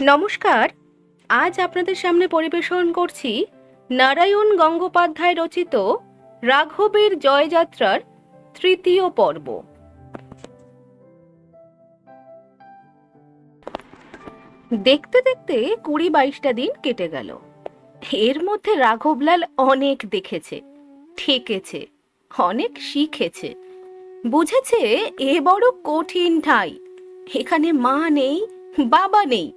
নমস্কার। আজ আপনাদের সামনে পরিবেশন করছি নারায়ণ গঙ্গোপাধ্যায় রচিত রাঘবের জয়যাত্রার তৃতীয় পর্ব। দেখতে দেখতে কুড়ি বাইশটা দিন কেটে গেল। এর মধ্যে রাঘবলাল অনেক দেখেছে, ঠেকেছে, অনেক শিখেছে। বুঝেছে এ বড় কঠিন ঠাই, এখানে মা নেই, বাবা নেই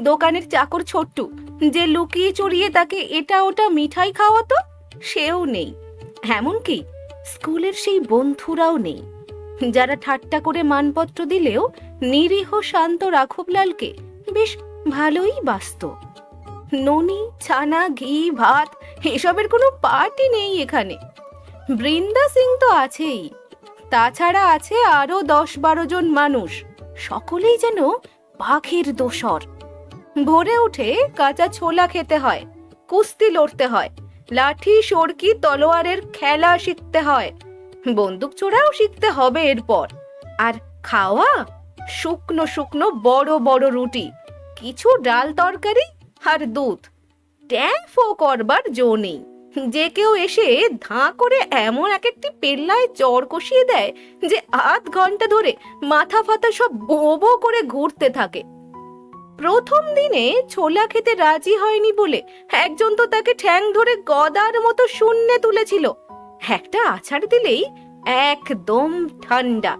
দোকানের চাকর ছোট্টু, যে লুকিয়ে চড়িয়ে তাকে এটা ওটা মিঠাই খাওয়াতো, সেও নেই। এমনকি স্কুলের সেই বন্ধুরাও নেই। যারা ঠাট্টা করে মানপত্র দিলেও নিরীহ শান্ত রাঘবলালকে বেশ ভালোই বাসত ননি, ছানা, ঘি, ভাত, এসবের কোনো পার্টি নেই এখানে। বৃন্দা সিং তো আছেই। তাছাড়া আছে আরও দশ বারো জন মানুষ। সকলেই যেন বাঘের দোসর। ভোরে উঠে কাঁচা ছোলা খেতে হয়, কুস্তি লড়তে হয়, লাঠি, সরকি, তলোয়ারের খেলা শিখতে হয়। বন্দুক চোরাও শিখতে হবে এরপর। আর খাওয়া? শুকনো শুকনো বড় বড় রুটি, কিছু ডাল তরকারি আর দুধ। ট্যাং ট্যাফো করবার জো নেই। যে কেউ এসে ধাঁ করে এমন এক একটি পেল্লায় চড় কষিয়ে দেয় যে আধ ঘণ্টা ধরে মাথা ফাতা সব বো করে ঘুরতে থাকে। প্রথম দিনে ছোলা খেতে রাজি হয়নি বলে একজন তো তাকে ঠ্যাং ধরে গদার মতো শূন্যে তুলেছিল। একটা আছাড় দিলেই একদম ঠান্ডা।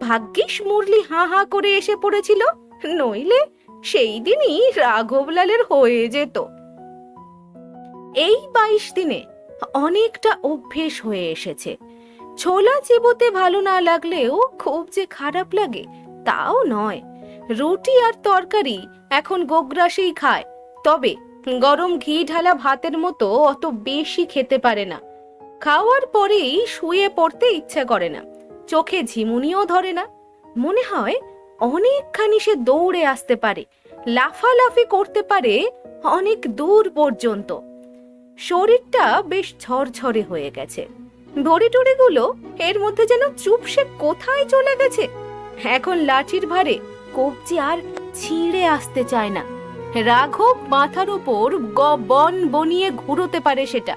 ভাগ্যিস মুরলি হাঁ হাঁ করে এসে পড়েছিল, নইলে সেই দিনই রাঘবলালের হয়ে যেত। এই বাইশ দিনে অনেকটা অভ্যেস হয়ে এসেছে। ছোলা চিবোতে ভালো না লাগলেও খুব যে খারাপ লাগে, তাও নয়। রুটি আর তরকারি এখন গোগ্রাসেই খায়। তবে গরম ঘি ঢালা ভাতের মতো অত বেশি খেতে পারে না। খাওয়ার পরেই শুয়ে পড়তে ইচ্ছা করে না। চোখে ঝিমুনিও ধরে না। মনে হয় অনেকখানি সে দৌড়ে আসতে পারে। লাফালাফি করতে পারে অনেক দূর পর্যন্ত। শরীরটা বেশ ঝরঝরে হয়ে গেছে। ভরি টড়িগুলো এর মধ্যে যেন চুপসে কোথায় চলে গেছে। এখন লাঠির ভারে কবজি আর ছিঁড়ে আসতে চায় না। রাঘব মাথার উপর গ বন বনিয়ে ঘুরোতে পারে সেটা।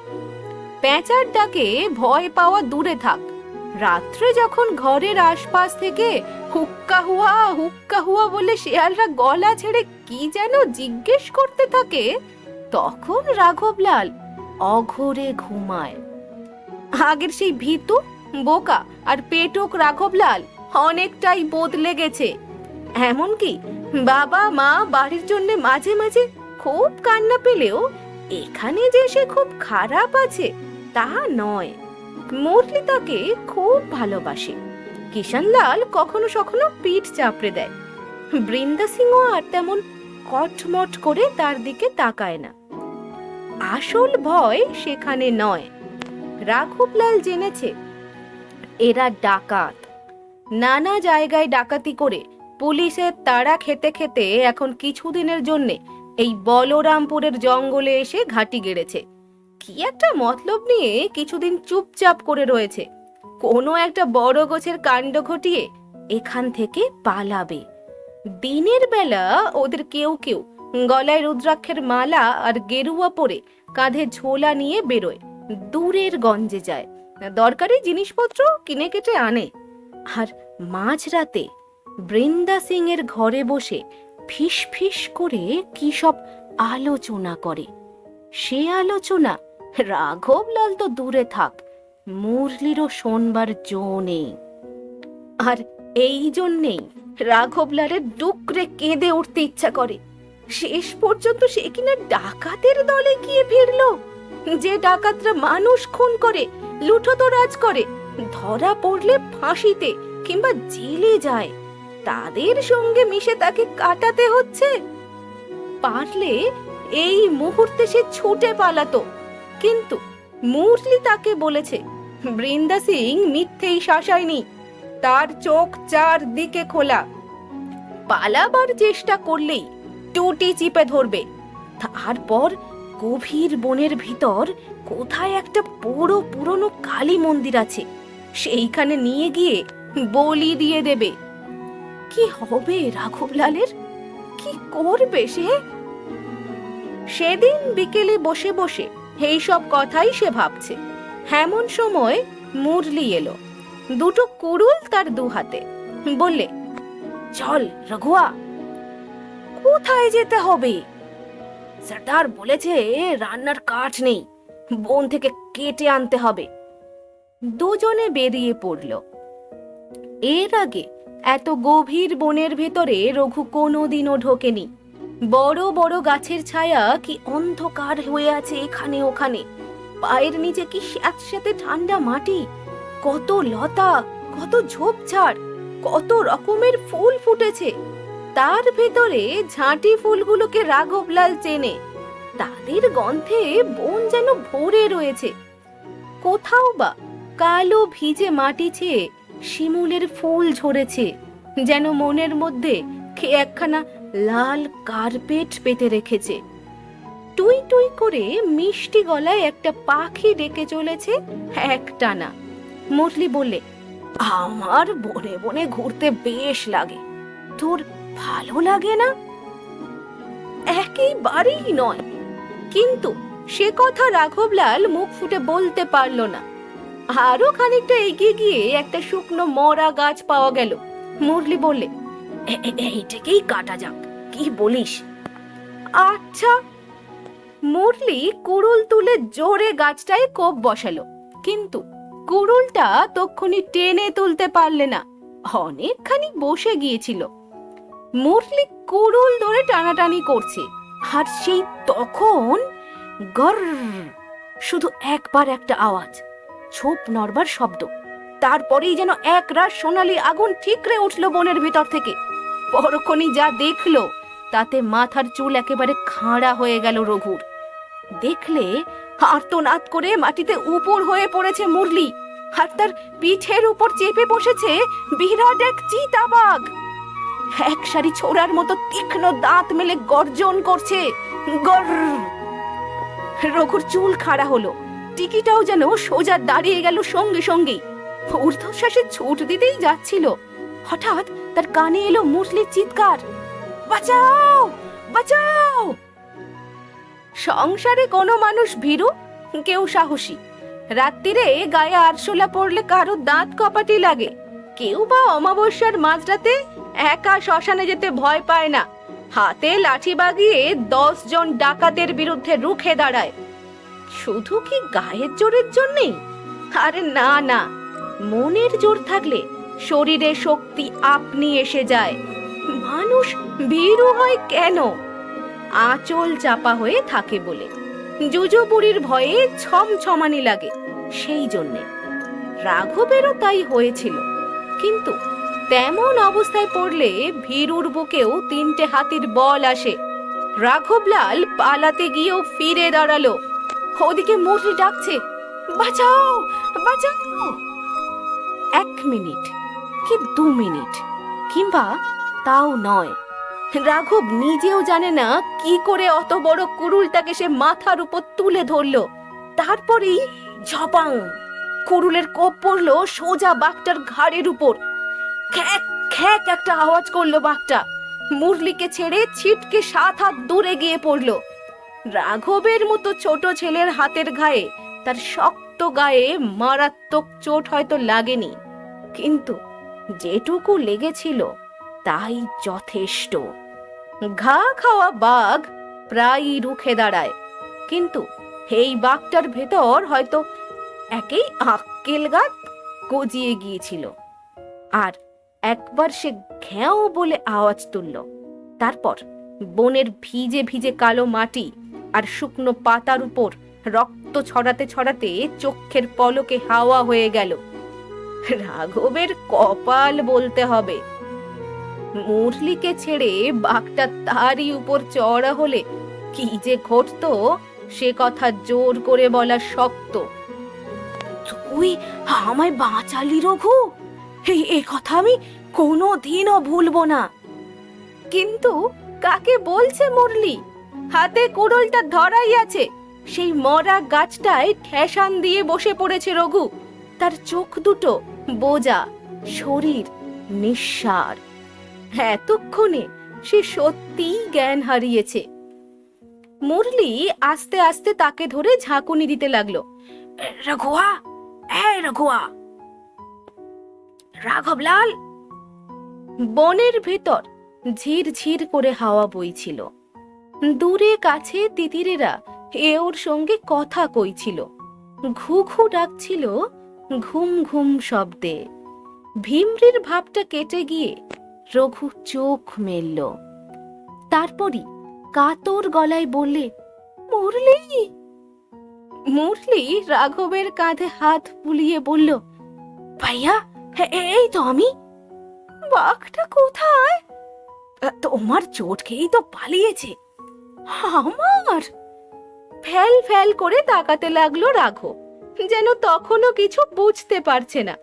প্যাঁচার ডাকে ভয় পাওয়া দূরে থাক। রাত্রে যখন ঘরের আশপাশ থেকে হুক্কা হুয়া হুক্কা হুয়া বলে শেয়ালরা গলা ছেড়ে কি যেন জিজ্ঞেস করতে থাকে, তখন রাঘবলাল অঘরে ঘুমায়। আগের সেই ভীতু, বোকা আর পেটুক রাঘবলাল অনেকটাই বদলে গেছে এমনকি বাবা, মা বাড়ির জন্য মাঝে মাঝে খুব কান্না পেলেও এখানে যে সে খুব খারাপ আছে, তা নয়। মুরলি তাকে খুব ভালোবাসে। কিষানলাল কখনো কখনো পিঠ চাপড়ে দেয়। বৃন্দা সিংও আর তেমন কটমট করে তার দিকে তাকায় না। আসল ভয় সেখানে নয়। রাঘবলাল জেনেছে, এরা ডাকাত। নানা জায়গায় ডাকাতি করে পুলিশের তাড়া খেতে খেতে এখন কিছুদিনের জন্যে এই বলরামপুরের জঙ্গলে এসে ঘাঁটি গেড়েছে। কি একটা মতলব নিয়ে কিছুদিন চুপচাপ করে রয়েছে। কোনো একটা বড় গোছের কাণ্ড ঘটিয়ে এখান থেকে পালাবে। দিনের বেলা ওদের কেউ কেউ গলায় রুদ্রাক্ষের মালা আর গেরুয়া পরে কাঁধে ঝোলা নিয়ে বেরোয়। দূরের গঞ্জে যায়। দরকারি জিনিসপত্র কিনে কেটে আনে। আর মাঝরাতে বৃন্দা সিং এর ঘরে বসে ফিস ফিস করে কি সব আলোচনা করে। সে আলোচনা রাঘবলাল তো দূরে থাক, মুরলিরও শোনবার জো নেই। আর এই জন্যেই রাঘবলালের ডুকরে কেঁদে উঠতে ইচ্ছা করে। শেষ পর্যন্ত সে কিনা ডাকাতের দলে গিয়ে ফিরলো। যে ডাকাতরা মানুষ খুন করে লুঠতো রাজ করে, ধরা পড়লে ফাঁসিতে কিংবা জেলে যায়। তাদের সঙ্গে মিশে তাকে কাটাতে হচ্ছে? পারলে এই মুহূর্তে সে ছুটে পালাতো। কিন্তু মুরলি তাকে বলেছে, বৃন্দা সিং মিথ্যেই শাসায়নি। তার চোখ চার দিকে খোলা। পালাবার চেষ্টা করলেই টুটি চিপে ধরবে। তারপর গভীর বনের ভিতর কোথায় একটা বড় পুরনো কালী মন্দির আছে। সেইখানে নিয়ে গিয়ে বলি দিয়ে দেবে। কি হবে রাঘবলালের? কি করবে সে? সেদিন বিকেলে বসে বসে এই সব কথাই সে ভাবছে। এমন সময় মুরলি এলো। দুটো কুড়ুল তার দু হাতে। বললে, চল রঘুয়া, কোথায় যেতে হবে? সর্দার বলেছে রান্নার কাঠ নেই, বন থেকে কেটে আনতে হবে। দুজনে বেরিয়ে পড়ল। এর আগে এত গভীর বনের ভেতরে রঘু কোনোদিনও ঢোকেনি। বড় বড় গাছের ছায়া কি অন্ধকার হয়ে আছে এখানে ওখানে। পায়ের নিচে কি স্যাঁতস্যাঁতে ঠান্ডা মাটি? কত লতা, কত ঝোপঝাড়, কত রকমের ফুল ফুটেছে। তার ভেতরে ঝাঁটি ফুলগুলোকে রাঘবলাল চেনে। তাদের গন্ধে বন যেন ভরে রয়েছে। কোথাও বা কালো ভিজে মাটি ছেয়ে শিমুলের ফুল ঝরেছে, যেন মনের মধ্যে কে একখানা লাল কার্পেট পেতে রেখেছে। টুই টুই করে মিষ্টি গলায় একটা পাখি ডেকে চলেছে একটানা। মুরলি বললে, আমার বনে বনে ঘুরতে বেশ লাগে। তোর ভালো লাগে না? একেবারেই নয়। কিন্তু সে কথা রাঘবলাল মুখ ফুটে বলতে পারল না। আরও খানিকটা এগিয়ে গিয়ে একটা শুকনো মরা গাছ পাওয়া গেল। মুরলি বললে, "এ- এ- এইটাকেই কাটা যাক, কি বলিস? আচ্ছা। মুরলি কুড়ুল তুলে জোরে গাছটায় কোপ বসালো, কিন্তু কুড়ুলটা তক্ষুনি টেনে তুলতে পারলে না, অনেকখানি বসে গিয়েছিল। মুরলি কুড়ুল ধরে টানাটানি করছে, আর সেই তখন গর শুধু একবার একটা আওয়াজ ছোপ নড়বার শব্দ। তারপরেই যেন এক রাত সোনালি আগুন ঠিকরে উঠল বনের ভিতর থেকে। পরক্ষণই যা দেখল, তাতে মাথার চুল একেবারে খাঁড়া হয়ে গেল রঘুর। দেখলে আর্তনাদ করে মাটিতে উপর হয়ে পড়েছে মুরলি, আর তার পিঠের উপর চেপে বসেছে বিরাট এক চিতাবাঘ। এক সারি ছোড়ার মতো তীক্ষ্ণ দাঁত মেলে গর্জন করছে গর রঘুর চুল খাড়া হলো। টিকিটাও যেন সোজা দাঁড়িয়ে গেল সঙ্গে সঙ্গেই। ঊর্ধ্বশ্বাসে ছুট দিতেই যাচ্ছিল। হঠাৎ তার কানে এলো মুরলির চিৎকার। বাঁচাও! বাঁচাও! সংসারে কোনো মানুষ ভীরু, কেউ সাহসী। রাত্রিরে গায়ে আরশোলা পড়লে কারও দাঁত কপাটি লাগে। কেউ বা অমাবস্যার মাঝরাতে একা শ্মশানে যেতে ভয় পায় না। হাতে লাঠি বাগিয়ে দশ জন ডাকাতের বিরুদ্ধে রুখে দাঁড়ায়। শুধু কি গায়ের জোরের জন্যেই? আরে না না। মনের জোর থাকলে শরীরে শক্তি আপনি এসে যায়। মানুষ ভীরু হয় কেন? আঁচল চাপা হয়ে থাকে বলে। জুজুবুড়ির ভয়ে ছমছমানি লাগে সেই জন্যে। রাঘবেরও তাই হয়েছিল। কিন্তু তেমন অবস্থায় পড়লে ভীরুর বুকেও তিনটে হাতির বল আসে। রাঘবলাল পালাতে গিয়েও ফিরে দাঁড়াল। ওদিকে মুরলি ডাকছে, বাঁচাও বাঁচাও! এক মিনিট কি দু মিনিট, কিংবা তাও নয়। রাঘব নিজেও জানে না কি করে অত বড় কুরুলটাকে সে মাথার উপর তুলে ধরলো। তারপরেই ঝপাং, কুরুলের কোপ পড়ল সোজা বাঘটার ঘাড়ের উপর। খ্যাক খ্যাক একটা আওয়াজ করল বাঘটা। মুরলিকে ছেড়ে ছিটকে সাত হাত দূরে গিয়ে পড়ল। রাঘবের মতো ছোট ছেলের হাতের ঘায়ে তার শক্ত গায়ে মারাত্মক চোট হয়তো লাগেনি। কিন্তু যেটুকু লেগেছিল তাই যথেষ্ট। ঘা খাওয়া বাঘ প্রায়ই রুখে দাঁড়ায়, কিন্তু এই বাঘটার ভেতর হয়তো একেই আক্কেল গাত গজিয়ে গিয়েছিল। আর একবার সে ঘ্যাও বলে আওয়াজ তুলল, তারপর বনের ভিজে ভিজে কালো মাটি আর শুকনো পাতার উপর রক্ত ছড়াতে ছড়াতে চক্ষের পলকে হাওয়া হয়ে গেল। রাঘবের কপাল বলতে হবে। মুরলিকে ছেড়ে বাঘটা তারই উপর চড়া হলে কি যে ঘটতো, সে কথা জোর করে বলা শক্ত। তুই আমায় বাঁচালি রঘু? এ কথা আমি কোনো দিনও ভুলবো না। কিন্তু কাকে বলছে মুরলি? হাতে কুড়োলটা ধরাই আছে। সেই মরা গাছটায় ঠেসান দিয়ে বসে পড়েছে রঘু। তার চোখ দুটো বোজা শরীর নিঃসার। এতক্ষণে সে সত্যিই জ্ঞান হারিয়েছে। মুরলি আস্তে আস্তে তাকে ধরে ঝাঁকুনি দিতে লাগল। রঘুয়া এই রঘুয়া। রাঘবলাল? বনের ভেতর ঝির ঝির করে হাওয়া বইছিল। দূরে কাছে তিতিরেরা এ ওর সঙ্গে কথা কইছিল। ঘু ঘু ডাকছিল ঘুম ঘুম শব্দে। ভীমরির ভাবটা কেটে গিয়ে রঘু চোখ মেলল। তারপরই কাতর গলায় বললে, মুরলি? মুরলি রাঘবের কাঁধে হাত বুলিয়ে বলল, ভাইয়া এই তো আমি। বাঘটা কোথায়? তোমার চোট খেয়েই তো পালিয়েছে। আমার? ফ্যাল ফ্যাল করে তাকাতে লাগল রাঘব, যেন তখনও কিছু বুঝতে পারছে না।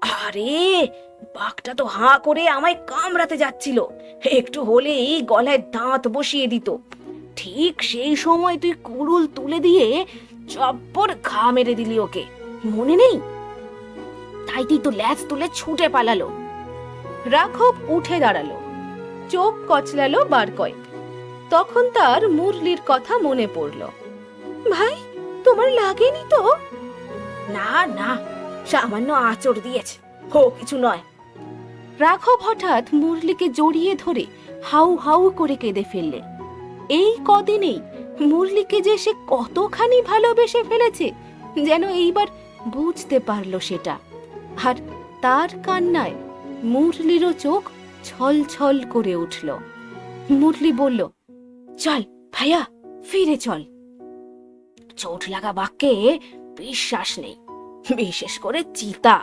আরে, বাঘটা তো হাঁ করে আমায় কামড়াতে যাচ্ছিল। একটু হলেই গলায় দাঁত বসিয়ে দিত। ঠিক সেই সময় তুই কুড়ুল তুলে দিয়ে চপ্পর ঘা মেরে দিলি ওকে। মনে নেই? তাই তুই তো ল্যাজ তুলে ছুটে পালালো। রাঘব উঠে দাঁড়াল। চোখ কচলালো বার কয়েক তখন তার মুরলির কথা মনে পড়ল। ভাই, তোমার লাগেনি তো? না না, সামান্য আচর দিয়েছে। হো কিছু নয়। রাঘব হঠাৎ মুরলিকে জড়িয়ে ধরে হাউ হাউ করে কেঁদে ফেললে। এই কদিনেই মুরলিকে যে সে কতখানি ভালোবেসে ফেলেছে যেন এইবার বুঝতে পারল সেটা। আর তার কান্নায় মুরলিরও চোখ ছল ছল করে উঠল। মুরলি বলল চল, ভাইয়া, ফিরে চল। চোট লাগা বাক্যে বিশ্বাস নেই, বিশেষ করে চিতা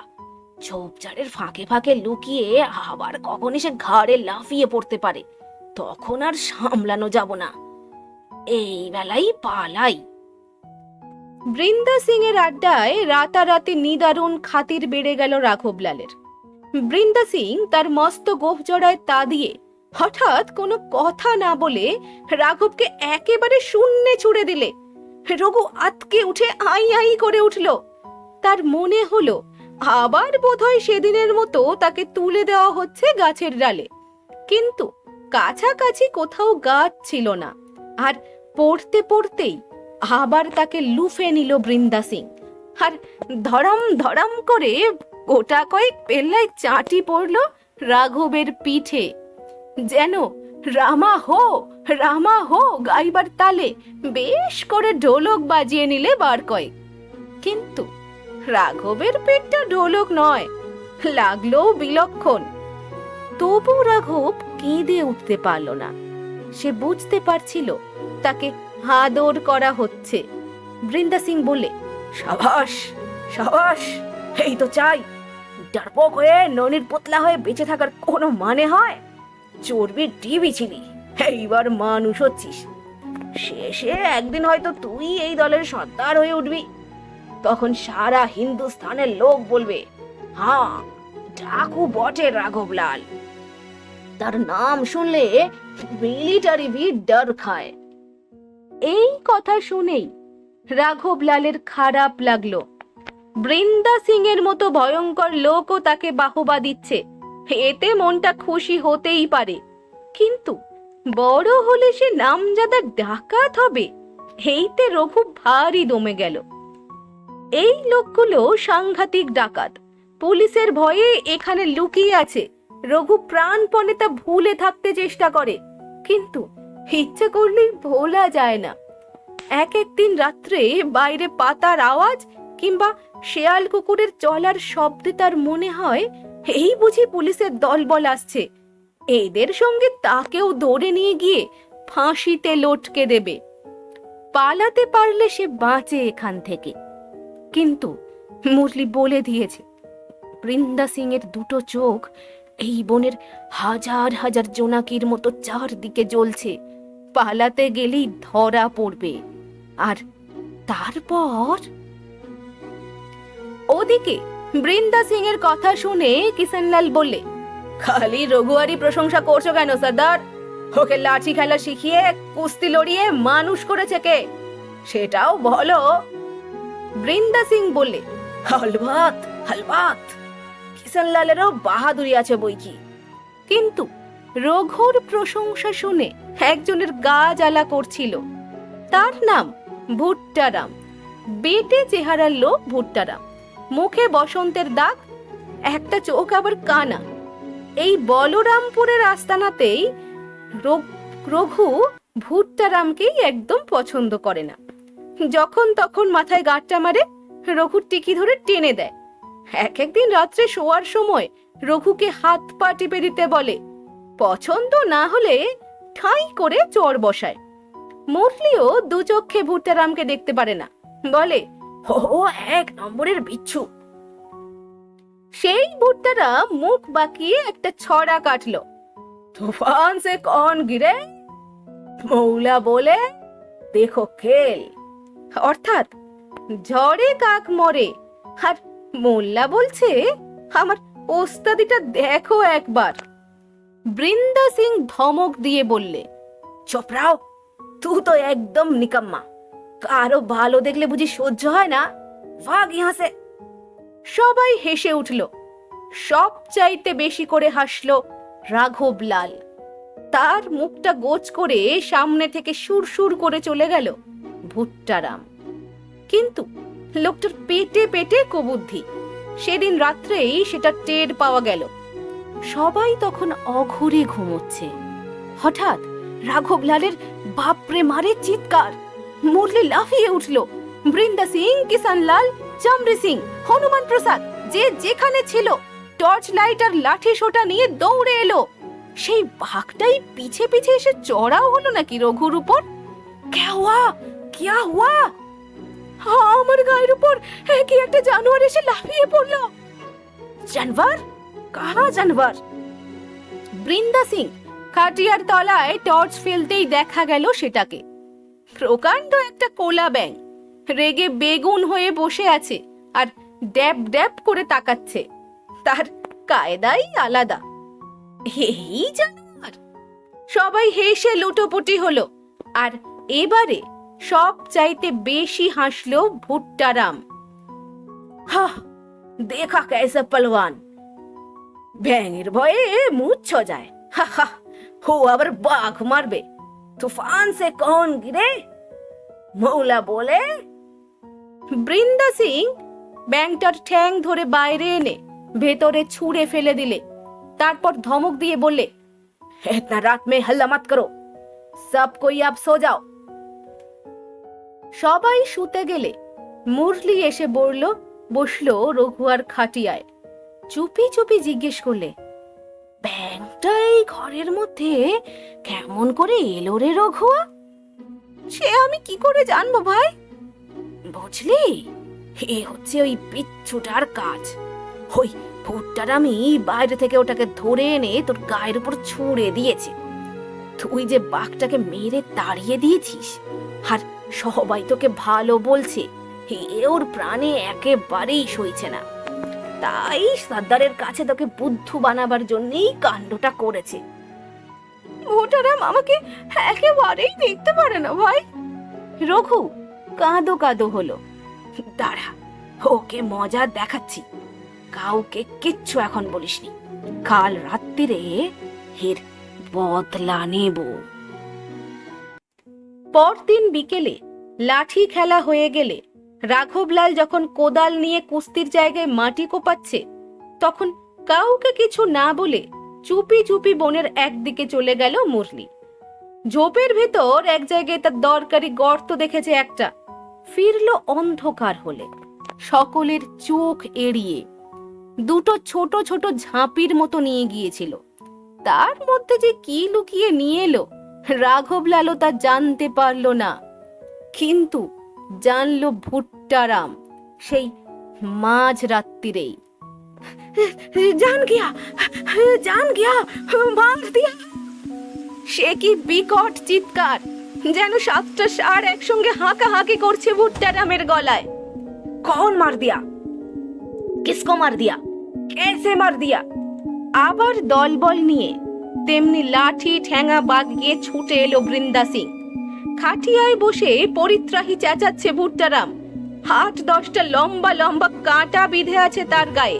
ঝোপঝাড়ের ফাঁকে ফাঁকে লুকিয়ে আবার কখন এসে ঘাড়ে লাফিয়ে পড়তে পারে, তখন আর সামলানো যাব না। এই বেলাই পালাই। বৃন্দা সিং এর আড্ডায় রাতারাতি নিদারুণ খাতির বেড়ে গেল রাঘবলালের। বৃন্দা সিং তার মস্ত গোফ জড়ায় তা দিয়ে হঠাৎ কোনো কথা না বলে রাঘবকে একেবারে শূন্যে ছুড়ে দিলে। রঘু আতকে উঠে আই আই করে উঠল। তার মনে হলো, আবার বোধহয় সেদিনের মতো তাকে তুলে দেওয়া হচ্ছে গাছের ডালে। কিন্তু কাছাকাছি কোথাও গাছ ছিল না। আর পড়তে পড়তেই আবার তাকে লুফে নিল বৃন্দা সিং। আর ধড়াম ধড়াম করে গোটা কয়েক পেল্লায় চাটি পড়ল রাঘবের পিঠে। যেন রামা হো রামা হো, গাইবার তালে বেশ করে ঢোলক বাজিয়ে নিলে বার কয়েক। কিন্তু রাঘবের পেটটা ঢোলক নয়, লাগলেও বিলক্ষণ। তবু রাঘব কেঁদে উঠতে পারল না। সে বুঝতে পারছিল তাকে হাদর করা হচ্ছে। বৃন্দা সিং বলে সাবাস সাবাস, এই তো চাই। ডারপক হয়ে ননির পোতলা হয়ে বেঁচে থাকার কোনো মানে হয়? চর্বির টিভি ছিলি। এইবার মানুষ হচ্ছিস। শেষে একদিন হয়তো তুই এই দলের সর্দার হয়ে উঠবি। তখন সারা হিন্দুস্থানের লোক বলবে হ্যাঁ ডাকু বটে রাঘবলাল। তার নাম শুনলে মিলিটারি ভি ডর খায়। এই কথা শুনেই রাঘবলালের খারাপ লাগল। বৃন্দা সিং এর মতো ভয়ঙ্কর লোকও তাকে বাহবা দিচ্ছে। এতে মনটা খুশি হতেই পারে। কিন্তু বড় হলে সে নামজাদা ডাকাত হবে। এইতে রঘু ভারী দমে গেল। এই লোকগুলো সাংঘাতিক ডাকাত। পুলিশের ভয়ে এখানে লুকিয়ে আছে। রঘু প্রাণপণে তা ভুলে থাকতে চেষ্টা করে। কিন্তু ইচ্ছে করলেই ভোলা যায় না। এক একদিন রাত্রে বাইরে পাতার আওয়াজ কিংবা শেয়াল কুকুরের চলার শব্দে তার মনে হয় এই বুঝি পুলিশের দলবল আসছে। এদের সঙ্গে তাকেও ধরে নিয়ে গিয়ে ফাঁসিতে লটকে দেবে। পালাতে পারলে সে বাঁচে এখান থেকে। কিন্তু মুরলি বলে দিয়েছে, বৃন্দা সিং এর দুটো চোখ এই বনের হাজার হাজার জোনাকির মতো চারদিকে জ্বলছে। পালাতে গেলেই ধরা পড়বে। আর তারপর? ওদিকে বৃন্দা সিং এর কথা শুনে কিষানলাল বললে, খালি রঘুয়ারি প্রশংসা করছ কেন, সর্দার? ওকে লাঠি খেলা শিখিয়ে, কুস্তি লড়িয়ে মানুষ করেছে কে? সেটাও বলো। বৃন্দা সিং বললে, হালবাত হালবাত কিষানলালেরও বাহাদুরি আছে বই কি? কিন্তু রঘুর প্রশংসা শুনে একজনের গা জ্বালা করছিল। তার নাম ভুট্টারাম, বেটে চেহারার লোক ভুট্টারাম। মুখে বসন্তের দাগ, একটা চোখ আবার কানা। এই বলরামপুরের আস্তানাতেই রঘু- ভুট্টারামকেই একদম পছন্দ করে না। যখন তখন মাথায় গাঁটটা মারে, রঘুর টিকি ধরে টেনে দেয়। এক একদিন রাত্রে শোয়ার সময় রঘুকে হাত পা টিপে দিতে বলে, পছন্দ না হলে ঠাঁই করে চর বসায়। মুরলিও দু চক্ষে ভুট্টারামকে দেখতে পারে না। বলে ও এক নম্বরের বিচ্ছু। সেই ভুট্টারাম মুখ বাঁকিয়ে একটা ছড়া কাটলো। তুফান সে কন গিরে? মৌলা বলে, দেখো খেল। অর্থাৎ, ঝড়ে কাক মরে। আর মোল্লা বলছে, আমার ওস্তাদিটা দেখো একবার। বৃন্দা সিং ধমক দিয়ে বললে, চোপড়াও, তুই তো একদম নিকাম্মা। কারও ভালো দেখলে বুঝি সহ্য হয় না? ভাগ ইহা সে সবাই হেসে উঠল। সব চাইতে বেশি করে হাসলো রাঘব লাল। তার মুখটা গোছ করে সামনে থেকে সুরসুর করে চলে গেল ভুট্টারাম। কিন্তু লোকটার পেটে পেটে কবুদ্ধি। সেদিন রাত্রেই সেটা টের পাওয়া গেল। সবাই তখন অঘুরে ঘুমোচ্ছে। হঠাৎ রাঘব লালের বাপরে মারে চিৎকার। মুরলি লাফিয়ে উঠল। বৃন্দা সিং কিষান লাল চামড়ি সিং হনুমান প্রসাদ যে যেখানে ছিল টর্চ লাইট আর লাঠি সোটা নিয়ে দৌড়ে এলো। সেই বাঘটাই পিছে পিছে এসে চড়াও হলো নাকি রঘুর উপর? ক্যা হুয়া? কিয়া হুয়া? হ্যাঁ, আমার গায়ের উপর কি একটা জানোয়ার এসে লাফিয়ে পড়ল। জানবার কাহা জানবার বৃন্দা সিং খাটিয়ার তলায় টর্চ ফেলতেই দেখা গেল সেটাকে। প্রকাণ্ড একটা কোলা ব্যাং রেগে বেগুন হয়ে বসে আছে আর ড্যাব ড্যাব করে তাকাচ্ছে। তার কায়দাই আলাদা। এই জানোয়ার! সবাই হেসে লুটোপুটি হলো আর এবারে সব চাইতে বেশি হাসলো ভুট্টারাম হা দেখা কেসে পালওয়ান ব্যাঙের ভয়ে মুচ্ছ যায়। হা হা হো আবার বাঘ মারবে। তুফান সে কন গিরে? মৌলা বলে বৃন্দা সিং ব্যাংটার ঠ্যাং ধরে বাইরে এনে ভেতরে ছুঁড়ে ফেলে দিলে তারপর ধমক দিয়ে বললে इतना रात में हल्ला मत करो सब कोई आप सो जाओ সবাই শুতে গেলে মুরলি এসে বলল বসলো রঘুয়ার খাটিয়ায় চুপি চুপি জিজ্ঞেস করলে ব্যাংকটা এই ঘরের মধ্যে কেমন করে এলো রে রঘুয়া সে আমি কি করে জানব ভাই? বুঝলি? এ হচ্ছে ওই পিচ্ছুটার কাজ। ওই ভুট্টার আমি বাইরে থেকে ওটাকে ধরে এনে তোর গায়ের উপর ছুঁড়ে দিয়েছে। তুই যে বাঘটাকে মেরে তাড়িয়ে দিয়েছিস, আর সবাই তোকে ভালো বলছে, এ ওর প্রাণে একেবারেই সইছে না। তাই সর্দারের কাছে তোকে বুদ্ধু বানাবার জন্যই কাণ্ডটা করেছে। ভোটারাম আমাকে একেবারেই দেখতে পারে না, ভাই। রঘু কাঁদো কাঁদো হলো। দাঁড়া, ওকে মজা দেখাচ্ছি। কাউকে কিচ্ছু এখন বলিসনি। কাল রাত্রিরে বদলা নেব। পরদিন বিকেলে লাঠি খেলা হয়ে গেলে রাঘবলাল যখন কোদাল নিয়ে কুস্তির জায়গায় মাটি কোপাচ্ছে, তখন কাউকে কিছু না বলে চুপি চুপি বনের একদিকে চলে গেল মুরলি। ঝোপের ভেতর এক জায়গায় তার দরকারি গর্ত দেখেছে একটা। ফিরল অন্ধকার হলে। সকলের চোখ এড়িয়ে। দুটো ছোট ছোট ঝাঁপির মতো নিয়ে গিয়েছিল। তার মধ্যে যে কি লুকিয়ে নিয়ে এলো রাঘবলালও তা জানতে পারল না। কিন্তু জানলো ভুট্টারাম, সেই মাঝ রাত্রিরেই জান গিয়া জান গিয়া মার দিয়া। সে কি বিকট চিৎকার, যেন সাতটা ষাঁড় একসঙ্গে হাঁকা হাঁকি করছে ভুট্টারামের গলায়। কখন মার দিয়া? কিসকো মার দিয়া? কেসে মার দিয়া? আবার দলবল নিয়ে তেমনি লাঠি ঠ্যাঙা বাগ গিয়ে ছুটে এলো বৃন্দা সিং। খাটিয়ায় বসে পরিত্রাহী চেঁচাচ্ছে ভুট্টারাম হাট দশটা লম্বা লম্বা কাঁটা বিধে আছে তার গায়ে।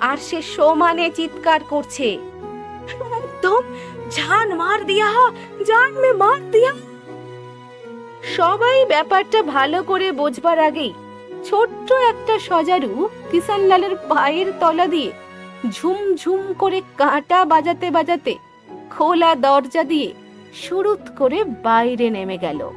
আর সে সমানে চিৎকার করছে। একদম জান মার দিয়া, জান মে মার দিয়া। সবাই ব্যাপারটা ভালো করে বোঝবার আগেই ছোট্ট একটা সজারু কিষানলালের পায়ের তলা দিয়ে ঝুম ঝুম করে কাঁটা বাজাতে বাজাতে খোলা দরজা দিয়ে সুরুত করে বাইরে নেমে গেল।